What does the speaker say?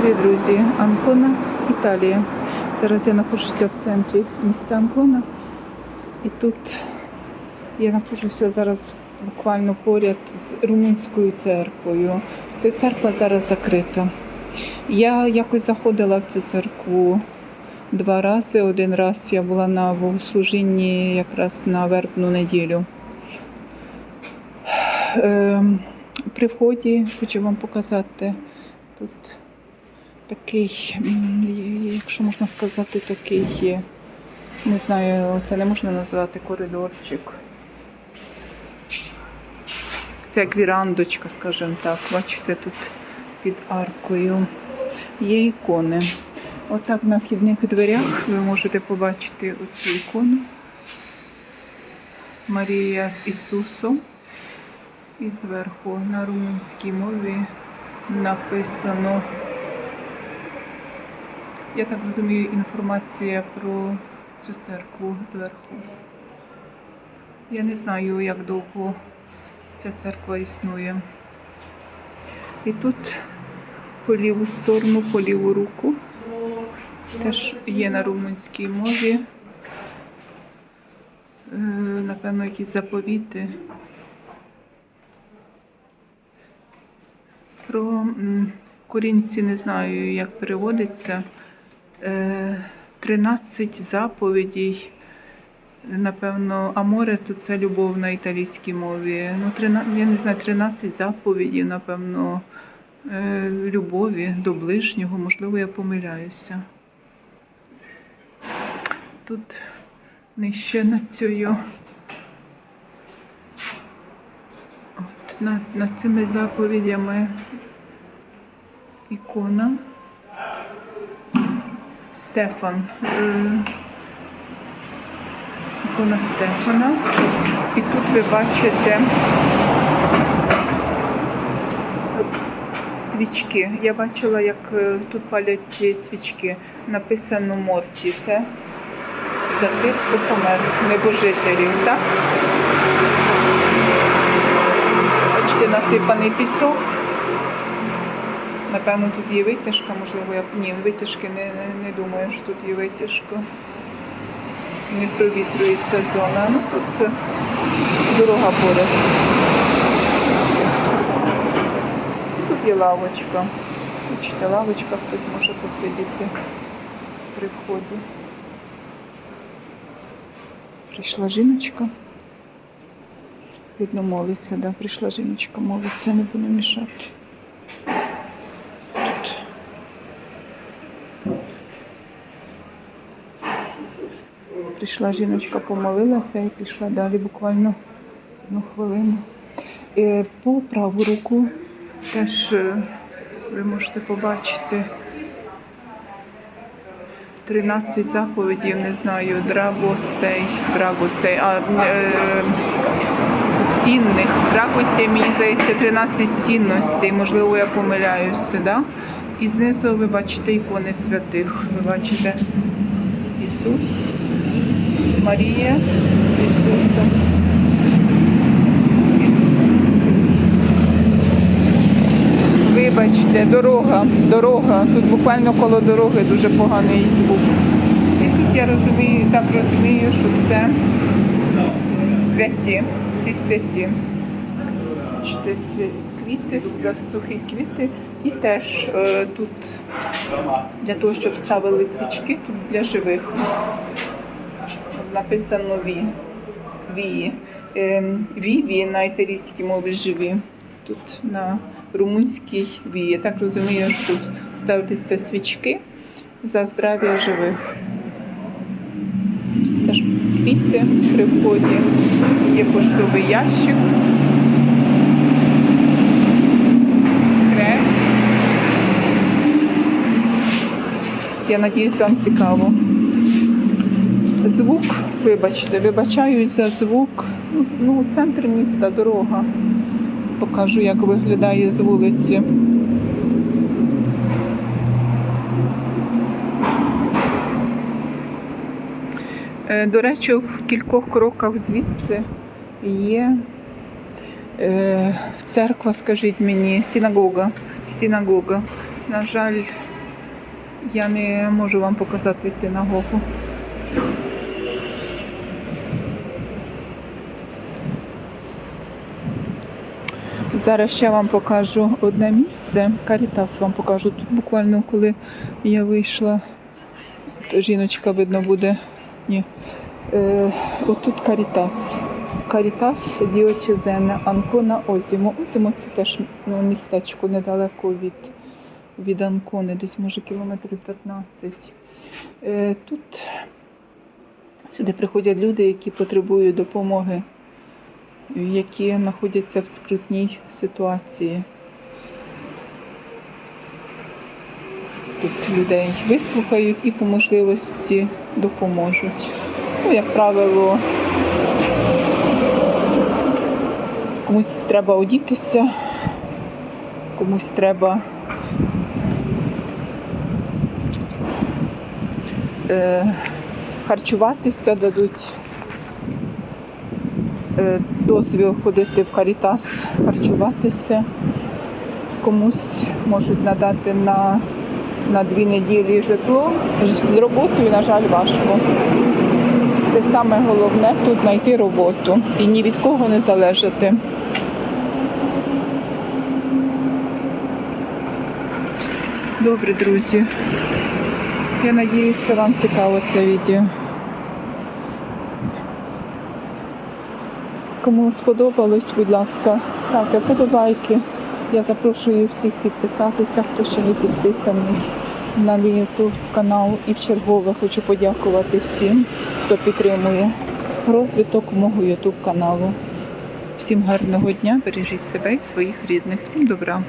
Привіт, друзі! Анкона, Італія. Зараз я знаходжуся в центрі міста Анкона. І тут я знаходжуся зараз буквально поряд з румунською церквою. Ця церква зараз закрита. Я якось заходила в цю церкву два рази. Один раз я була на богослужінні якраз на вербну неділю. Ем, При вході хочу вам показати тут такий, якщо можна сказати, такий. Не знаю, це не можна назвати коридорчик. Це як вірандочка, скажімо так. Бачите, тут під аркою є ікони. Отак на вхідних дверях ви можете побачити оцю ікону. Марія з Ісусом. І зверху на румунській мові написано. Я так розумію, інформація про цю церкву зверху. Я не знаю, як довго ця церква існує. І тут по ліву сторону, по ліву руку теж є на румунській мові. Е, Напевно, якісь заповіти. Про корінці не знаю, як переводиться. Е, 13 заповідей. Напевно, аморе то це любов на італійській мові. Ну, 13, я не знаю, 13 заповідей, напевно, е, любові до ближнього. Можливо, я помиляюся. Тут нижче над цією. От, над, над цими заповідями ікона. Стефан. Ікона Стефана. І тут ви бачите свічки. Я бачила, як е, тут палять ці свічки. Написано Морті. Це за тих, хто помер, небожителів, так? Бачите, насипаний пісок. Напевно, тут є витяжка, можливо, я ні, витяжки не, не, не думаю, що тут є витяжка. Не провітрюється зона. Ну тут дорога поряд. Тут є лавочка. Бачите, лавочка, хтось може посидіти при вході. Прийшла жіночка. Видно, молиться, да, прийшла жіночка, молиться, не буду мішати. Прийшла жіночка, помолилася і пішла далі буквально одну хвилину. Е, По праву руку теж е, ви можете побачити 13 заповідей, не знаю, драгостей, драгостей, а е, цінних. Драгостей, мені здається, 13 цінностей, можливо, я помиляюся, да? І знизу ви бачите ікони святих. Ви бачите Ісус, Марія з Ісусом. Вибачте, дорога, дорога. Тут буквально коло дороги дуже поганий звук. І тут я розумію, так розумію, що це святі, всі святі. Бачите, свя- квіти, засухі квіти. І теж е, тут для того, щоб ставили свічки, тут для живих. Написано ві. Вії. Ем, Віві на італійській мові живі. Тут на румунській вії. Так розумію, що тут ставляться свічки за здрав'я живих. Теж квіти при вході. Є поштовий ящик. Я надіюсь, вам цікаво. Звук, вибачте, вибачаюсь за звук. Ну, центр міста, дорога. Покажу, як виглядає з вулиці. Е, До речі, в кількох кроках звідси є е, церква, скажіть мені, синагога. Синагога. На жаль, Я не можу вам показати синагогу. Зараз ще вам покажу одне місце. Карітас вам покажу. Тут буквально коли я вийшла, то жіночка видно буде. Ні. Е, отут Карітас. Карітас Діочезене, Анкона Озімо. Озімо це теж ну, містечко недалеко від, від Анкони, десь може кілометрів 15. Е, тут сюди приходять люди, які потребують допомоги, які знаходяться в скрутній ситуації. Тут людей вислухають і по можливості допоможуть. Ну, як правило, комусь треба одітися, комусь треба харчуватися, дадуть е, дозвіл ходити в карітас, харчуватися. Комусь можуть надати на, на дві неділі житло. З роботою, на жаль, важко. Це саме головне тут знайти роботу і ні від кого не залежати. Добре, друзі. Я надіюся, вам цікаво це відео. Кому сподобалось, будь ласка, ставте вподобайки. Я запрошую всіх підписатися, хто ще не підписаний на мій YouTube канал. І в чергове хочу подякувати всім, хто підтримує розвиток мого YouTube каналу. Всім гарного дня, бережіть себе і своїх рідних. Всім добра.